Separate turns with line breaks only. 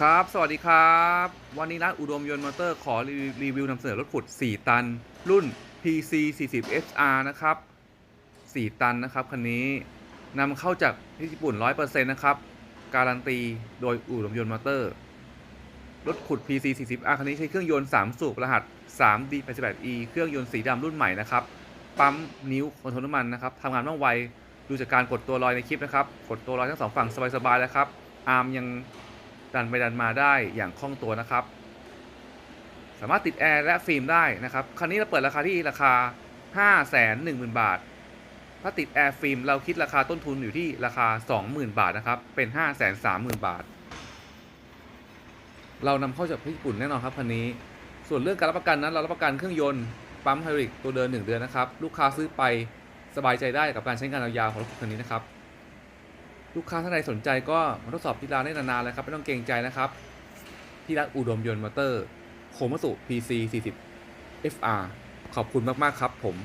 ครับ สวัสดีครับ วันนี้ร้านอุดมยนต์มอเตอร์ขอรีรีวิวนำเสนอรถขุด 4 ตัน รุ่น PC 40 SR นะครับ 4 ตันนะครับคันนี้นำเข้าจากที่ญี่ปุ่น 100%นะครับ การันตีโดยอุดมยนต์มอเตอร์ รถขุด PC 40 R คันนี้ใช้เครื่องยนต์ 3 สูบรหัส 3D88E เครื่องยนต์สีดำรุ่นใหม่นะครับ ปั๊มนิ้วคอนโทรลน้ำมันนะครับทำงานว่องไว ดูจากการกดตัวลอยในคลิปนะครับ กดตัวลอยทั้งสองฝั่งสบายๆแล้วครับ อาร์มยัง ดันไปดันมาได้อย่างคล่องตัวนะครับ สามารถติดแอร์และฟิล์มได้นะครับคันนี้เราเปิดราคาที่ราคา 5 1 0 0 0 0 บาท ถ้าติดแอร์ฟิล์มเราคิดราคาต้นทุนอยู่ที่ราคา 20,000 บาทนะครับ เป็น 5 3 0 0 0 0 บาท เรานำเข้าจากญี่ปุ่นแน่นอนครับคันนี้ ส่วนเรื่องการรับประกันนั้น เรารับประกันเครื่องยนต์ปั๊มไฮดรอลิกตัวเดิน 1 เดือนนะครับ ลูกค้าซื้อไปสบายใจได้กับการใช้งานยาวๆของรถคันนี้นะครับ ลูกค้าท่านใดสนใจก็มาทดสอบที่ร้านได้นานๆเลยครับ ไม่ต้องเกรงใจนะครับ ที่ร้านอุดมยนต์มอเตอร์ โคมัสุ PC 40 FR ขอบคุณมากๆครับผม